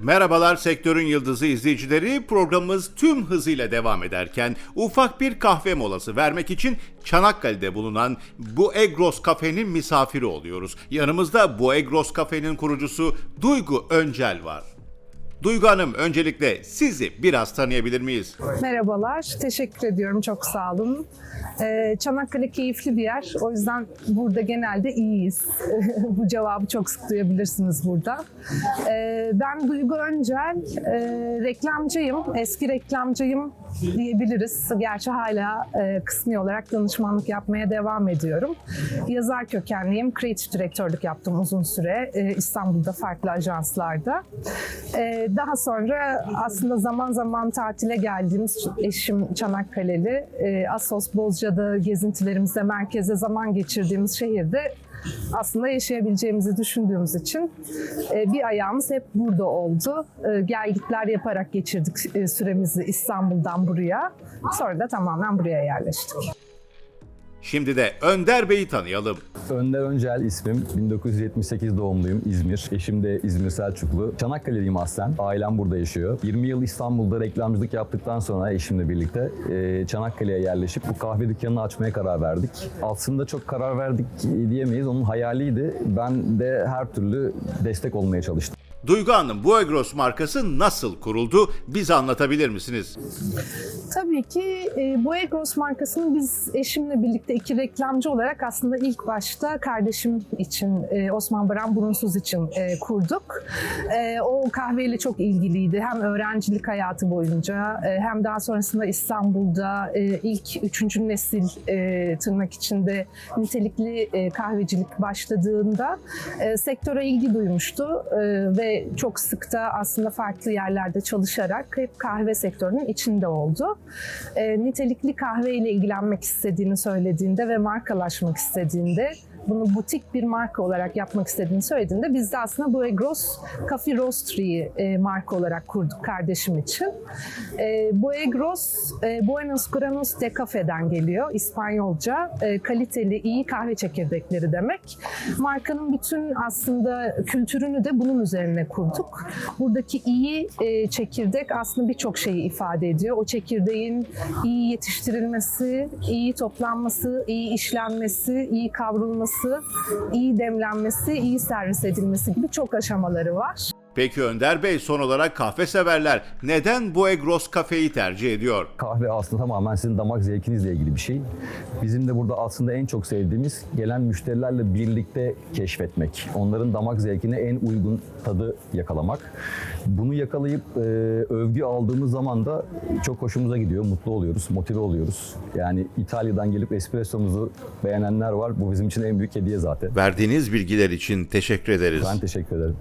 Merhabalar sektörün yıldızı izleyicileri. Programımız tüm hızıyla devam ederken ufak bir kahve molası vermek için Çanakkale'de bulunan Bu Egros Kafe'nin misafiri oluyoruz. Yanımızda Bu Egros Kafe'nin kurucusu Duygu Öncel var. Duygu Hanım öncelikle sizi biraz tanıyabilir miyiz? Merhabalar, teşekkür ediyorum. Çok sağ olun. Ee, Çanakkale keyifli bir yer. O yüzden burada genelde iyiyiz. Bu cevabı çok sık duyabilirsiniz burada. Ee, ben Duygu Öncel, e, reklamcıyım. Eski reklamcıyım diyebiliriz. Gerçi hala e, kısmi olarak danışmanlık yapmaya devam ediyorum. Yazar kökenliyim. Kreatif direktörlük yaptım uzun süre. e, İstanbul'da farklı ajanslarda. E, daha sonra aslında zaman zaman tatile geldiğimiz eşim Çanakkale'li. E, Assos Bozca'da gezintilerimizde merkeze zaman geçirdiğimiz şehirde aslında yaşayabileceğimizi düşündüğümüz için e, bir ayağımız hep burada oldu. E, Gel gitler yaparak geçirdik e, süremizi İstanbul'dan buraya. Sonra da tamamen buraya yerleştik. Şimdi de Önder Bey'i tanıyalım. Önder Öncel ismim. 1978 doğumluyum İzmir. Eşim de İzmir Selçuklu. Çanakkale'liyim aslen. Ailem burada yaşıyor. 20 yıl İstanbul'da reklamcılık yaptıktan sonra eşimle birlikte e, Çanakkale'ye yerleşip bu kahve dükkanını açmaya karar verdik. Aslında çok karar verdik diyemeyiz. Onun hayaliydi. Ben de her türlü destek olmaya çalıştım. Duygu Hanım Bu Egros markası nasıl kuruldu? Bize anlatabilir misiniz? Tabii ki e, bu Egros markasını biz eşimle birlikte iki reklamcı olarak aslında ilk başta kardeşim için, e, Osman Baran Burunsuz için e, kurduk. E, o kahveyle çok ilgiliydi. Hem öğrencilik hayatı boyunca e, hem daha sonrasında İstanbul'da e, ilk üçüncü nesil e, tırnak içinde nitelikli e, kahvecilik başladığında e, sektöre ilgi duymuştu e, ve çok sık da aslında farklı yerlerde çalışarak hep kahve sektörünün içinde oldu. E, nitelikli kahve ile ilgilenmek istediğini söylediğinde ve markalaşmak istediğinde bunu butik bir marka olarak yapmak istediğini söylediğinde biz de aslında bu Egros Coffee Roastery'yi e, marka olarak kurduk kardeşim için. E, bu Egros e, Buenos Granos de Cafe'den geliyor İspanyolca. E, kaliteli, iyi kahve çekirdekleri demek. Markanın bütün aslında kültürünü de bunun üzerine kurduk. Buradaki iyi e, çekirdek aslında birçok şeyi ifade ediyor. O çekirdeğin iyi yetiştirilmesi, iyi toplanması, iyi işlenmesi, iyi kavrulması, iyi demlenmesi, iyi servis edilmesi gibi çok aşamaları var. Peki Önder Bey son olarak kahve severler neden Bu Egros Kafe'yi tercih ediyor? Kahve aslında tamamen sizin damak zevkinizle ilgili bir şey. Bizim de burada aslında en çok sevdiğimiz gelen müşterilerle birlikte keşfetmek. Onların damak zevkine en uygun tadı yakalamak. Bunu yakalayıp e, övgü aldığımız zaman da çok hoşumuza gidiyor, mutlu oluyoruz, motive oluyoruz. Yani İtalya'dan gelip espressomuzu beğenenler var. Bu bizim için en büyük hediye zaten. Verdiğiniz bilgiler için teşekkür ederiz. Ben teşekkür ederim.